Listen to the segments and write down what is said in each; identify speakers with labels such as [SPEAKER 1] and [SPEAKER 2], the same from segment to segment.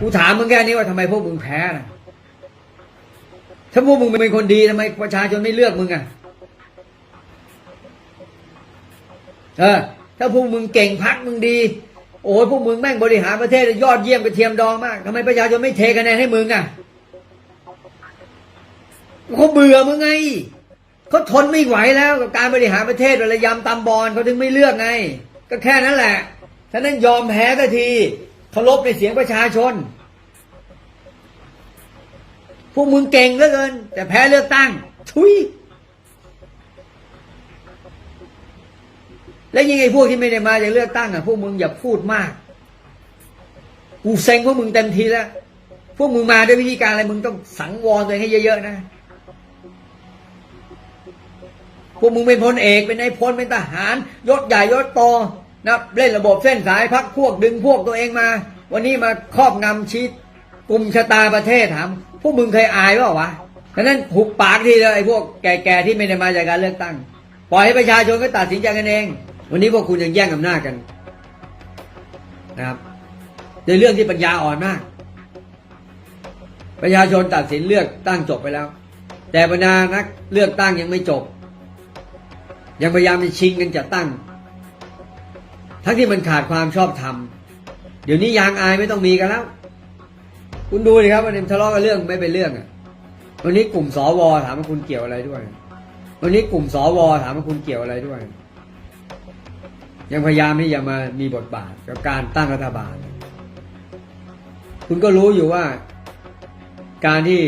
[SPEAKER 1] กูถามมึงแค่นี้ว่าทำไมพวกมึงแพ้นะถ้าพวกมึงเป็นคนดีทำไมประชาชนไม่เลือกมึงอะเออถ้าพวกมึงเก่งพักมึงดี โอ้ยพวกมึงแม่งบริหารประเทศยอดเยี่ยมกระเทียมดองมากทำไมประชาชนไม่เทคะแนนให้มึงอะเขาเบื่อมึงไงเขาทนไม่ไหวแล้วกับการบริหารประเทศระยำตำบอลเขาถึงไม่เลือกไง ก็แค่นั้นแหละฉะนั้นยอมแพ้สักที เคารพในเสียงประชาชน พวกมึงเก่งเหลือเกิน แต่แพ้เลือกตั้ง ทุย และยังไงพวกที่ไม่ได้มาจากเลือกตั้งอะ พวกมึงอย่าพูดมาก กูเซ็งพวกมึงเต็มทีแล้ว พวกมึงมาด้วยวิธีการอะไร มึงต้องสังวรตัวเองให้เยอะๆนะพวกมึงเป็นพลเอกเป็นนายพลเป็นทหาร ยศใหญ่ยศโต นะเล่นระบบเส้นสายพักพวกดึงพวกตัวเองมา วันนี้มาครอบงำชีตกลุ่มชะตาประเทศถามพวกมึงเคยอายเปล่าวะฉะนั้นหุบปากทีเลยไอ้พวกแก่ๆที่ไม่ได้มาจากการเลือกตั้ง ปล่อยให้ประชาชนก็ตัดสินใจกันเอง วันนี้พวกคุณยังแย่งอำนาจกันนะครับในเรื่องที่ปัญญาอ่อนมาก ประชาชนตัดสินเลือกตั้งจบไปแล้ว แต่บรรดานักเลือกตั้งยังไม่จบ ยังพยายามจะชิงกันจัดตั้ง ทั้งที่มันขาดความชอบธรรม เดี๋ยวนี้ยางอายไม่ต้องมีกันแล้ว คุณดูดิครับวันนี้ทะเลาะกันเรื่องไม่เป็นเรื่องอะ วันนี้กลุ่มสวถามว่าคุณเกี่ยวอะไรด้วย วันนี้กลุ่มสวถามว่าคุณเกี่ยวอะไรด้วย ยังพยายามที่จะมามีบทบาทกับการตั้งรัฐบาล คุณก็รู้อยู่ว่า การที่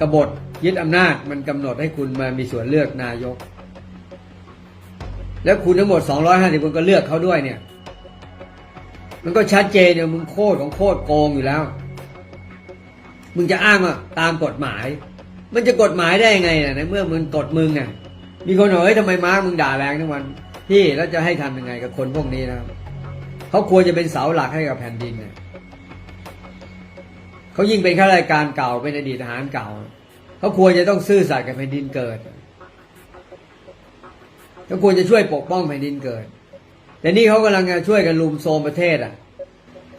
[SPEAKER 1] กบฏยึดอำนาจมันกำหนดให้คุณมามีส่วนเลือกนายก แล้วคุณทั้งหมด 250คนก็เลือกเขาด้วยเนี่ย มันก็ชัดเจนเนี่ยมึงโคตรของโคตรโกงอยู่แล้ว มึงจะอ้างว่าตามกฎหมาย มันจะกฎหมายได้ยังไงนะในเมื่อมึงกฎมึงอะมีคนบอกเฮ้ยทำไมม้ามึงด่าแรงทั้งวันพี่แล้วจะให้ทำยังไงกับคนพวกนี้นะครับเขาควรจะเป็นเสาหลักให้กับแผ่นดินเนี่ยเขายิ่งเป็นข้าราชการเก่าเป็นอดีตทหารเก่าเขาควรจะต้องซื่อสัตย์กับแผ่นดินเกิด เขาควรจะช่วยปกป้องแผ่นดินเกิด แต่นี่เขากำลังจะช่วยกันลุมโซมประเทศอะ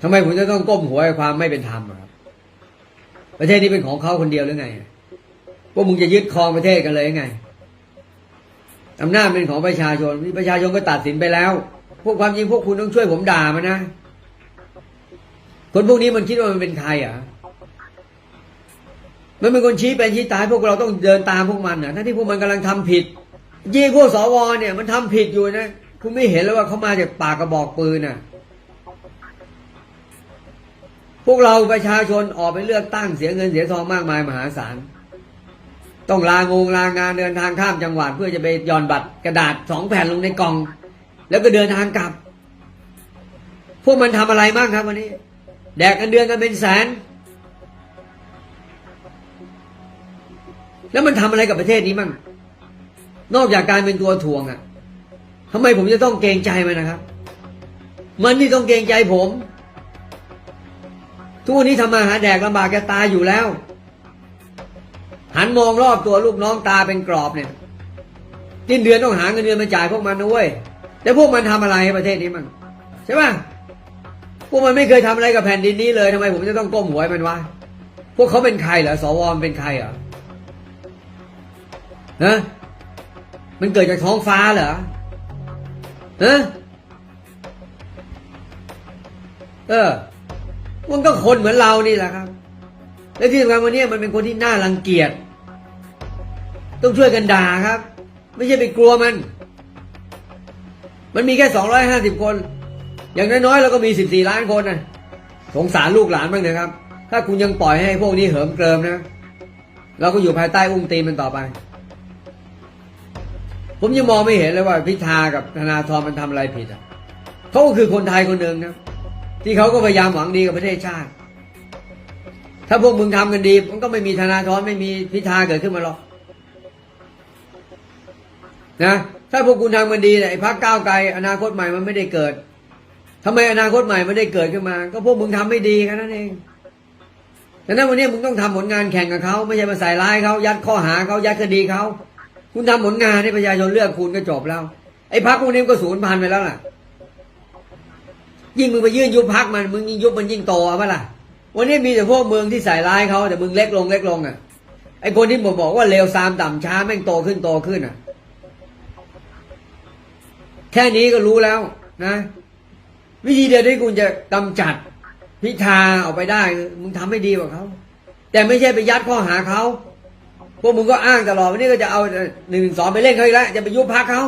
[SPEAKER 1] ทำไมผมจะต้องก้มหัวให้ความไม่เป็นธรรมครับ ประเทศนี้เป็นของเขาคนเดียวหรือไงพวกมึงจะยึดครองประเทศกันเลยยังไงอำนาจเป็นของประชาชนประชาชนก็ตัดสินไปแล้ว พวกความจริงพวกคุณต้องช่วยผมด่ามันนะคนพวกนี้มันคิดว่ามันเป็นใครอะ มันเป็นคนชี้เป็นชี้ตายพวกเราต้องเดินตามพวกมันนะทั้งที่พวกมันกำลังทำผิด ยี่พวกสวเนี่ยมันทำผิดอยู่นะ คุณไม่เห็นแล้วว่าเขามาจากปากกระบอกปืนน่ะ พวกเราประชาชนออกไปเลือกตั้งเสียเงินเสียทองมากมายมหาศาล ต้องลางงลางานเดินทางข้ามจังหวัด เพื่อจะไปย่อนบัตรกระดาษสองแผ่นลงในกล่อง แล้วก็เดินทางกลับ พวกมันทำอะไรบ้างครับวันนี้ แดกกันเดือนกันเป็นแสน แล้วมันทำอะไรกับประเทศนี้มั่ง นอกจากการเป็นตัวถ่วงอะ่ะทำไมผมจะต้องเกรงใจมันนะครับ มันนี่ต้องเกรงใจผม ทุกวันนี้ทำมาหาแดกลำบากแกตายอยู่แล้ว หันมองรอบตัวลูกน้องตาเป็นกรอบเนี่ยสิ้นเดือนต้องหาเงินเดือนมาจ่ายพวกมันนะเว้ยแต่พวกมันทำอะไรให้ประเทศนี้มั่งใช่ป่ะพวกมันไม่เคยทำอะไรกับแผ่นดินนี้เลยทำไมผมจะต้องก้มหัวมันวะพวกเขาเป็นใครเหรอสวมเป็นใครเหรอฮะ มันเกิดจากท้องฟ้าเหรอฮะเออ มันก็คนเหมือนเรานี่แหละครับ และที่สำคัญวันนี้มันเป็นคนที่น่ารังเกียจ ต้องช่วยกันด่าครับ ไม่ใช่ไปกลัวมัน มันมีแค่สองร้อยห้าสิบคน อย่างน้อยๆเราก็มีสิบสี่ล้านคนนะสงสารลูกหลานบ้างนะครับ ถ้าคุณยังปล่อยให้พวกนี้เหิมเกริมนะ เราก็อยู่ภายใต้อุ้งตีนมันต่อไป ผมยังมองไม่เห็นเลยว่าพิธากับธนาธรมันทำอะไรผิดอะเขาก็คือคนไทยคนหนึ่งนะที่เขาก็พยายามหวังดีกับประเทศชาติ ถ้าพวกมึงทำกันดีมันก็ไม่มีธนาธรไม่มีพิธาเกิดขึ้นมาหรอกนะถ้าพวกคุณทำกันดีไอ้พรรคก้าวไกลอนาคตใหม่มันไม่ได้เกิดทำไมอนาคตใหม่ไม่ได้เกิดขึ้นมา ก็พวกมึงทำไม่ดีแค่นั้นเองดังนั้นวันนี้มึงต้องทำผลงานแข่งกับเขาไม่ใช่มาใส่ร้ายเขายัดข้อหาเขายัดคดีเขา คุณทำผลงานให้ประชาชนเลือกคุณก็จบแล้ว ไอ้พรรคพวกนี้ก็สูญพันธุ์ไปแล้วล่ะ ยิ่งมึงไปยื่นยุบพักมันมึงยิ่งยุบมันยิ่งโตเอาปะล่ะ วันนี้มีแต่พวกเมืองที่ใส่ร้ายเขาแต่มึงเล็กลงเล็กลงอะ ไอ้คนที่ผมบอกว่าเลวซามต่ำช้าแม่งโตขึ้นโตขึ้นอะ แค่นี้ก็รู้แล้วนะ วิธีเดียวที่คุณจะกำจัดพิธาออกไปได้ มึงทำให้ดีกว่าเขา แต่ไม่ใช่ไปยัดข้อหาเขา พวกมึงก็อ้างตลอดวันนี้ก็จะเอาหนึ่งสองไปเล่นเขาอีกแล้วจะไปยุบพักเขา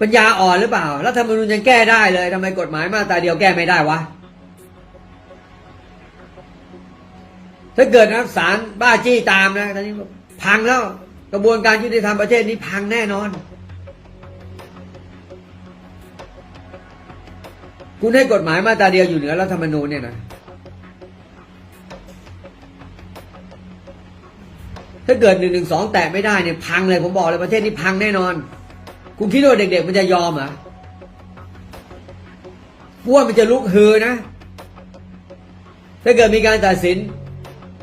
[SPEAKER 1] ปัญญาอ่อนหรือเปล่า รัฐธรรมนูญยังแก้ได้เลยทำไมกฎหมายมาตราเดียวแก้ไม่ได้วะ ถ้าเกิดนะศาลบ้าจี้ตามนะตอนนี้พังแล้ว กระบวนการยุติธรรมประเทศนี้พังแน่นอน คุณให้กฎหมายมาตราเดียวอยู่เหนือรัฐธรรมนูญเนี่ยนะ ถ้าเกิดหนึ่งหนึ่งสองแตะไม่ได้เนี่ยพังเลยผมบอกเลยประเทศนี้พังแน่นอน คุณคิดว่าเด็ก ๆ มันจะยอมเหรอพวกมันจะลุกฮือนะ ถ้าเกิดมีการตัดสิน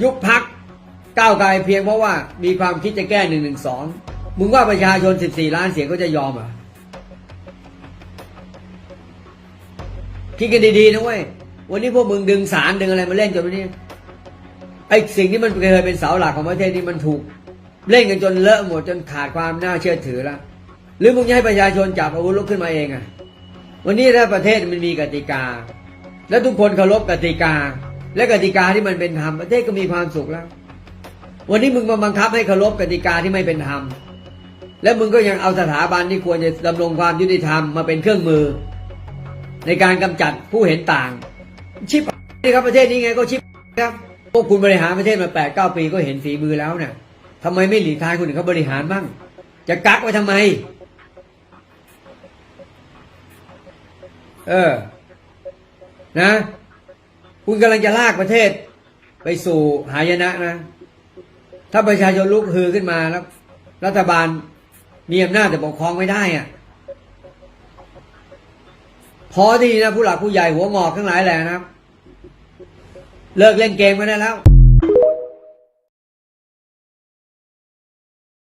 [SPEAKER 1] ยุบพักก้าวไกลเพียงเพราะว่ามีความคิดจะแก้หนึ่งหนึ่งสองมึงว่าประชาชนสิบสี่ล้านเสียงก็จะยอมเหรอคิดกันดีๆนะเว้ยวันนี้พวกมึงดึงสารดึงอะไรมาเล่นจนวันนี้ ไอ้สิ่งที่มันเคยเป็นเสาหลักของประเทศนี้มันถูก เล่นกันจนเลอะหมดจนขาดความน่าเชื่อถือแล้วหรือมึงจะให้ประชาชนจับอาวุธลุกขึ้นมาเองอะวันนี้ถ้าประเทศมันมีกติกา แล้วทุกคนเคารพกติกา และกติกาที่มันเป็นธรรมประเทศก็มีความสุขแล้ว วันนี้มึงมาบังคับให้เคารพกติกาที่ไม่เป็นธรรมและมึงก็ยังเอาสถาบันที่ควรจะดำรงความยุติธรรมมาเป็นเครื่องมือ ในการกำจัดผู้เห็นต่าง ชิบนี่ครับประเทศนี้ไงก็ชิบครับ พวกคุณบริหารประเทศมาแปดเก้าปีก็เห็นฝีมือแล้วเนี่ยทำไมไม่หลีกทางคนอื่นเขาบริหารบ้าง จะกักไว้ทำไม เออ นะ คุณกำลังจะลากประเทศ ไปสู่หายนะนะ ถ้าประชาชนลุกฮือขึ้นมาแล้ว รัฐบาลมีอำนาจแต่ปกครองไม่ได้อะพอที่นะผู้หลักผู้ใหญ่หัวงอกทั้งหลายแหละนะครับ เลิกเล่นเกมกันได้แล้ว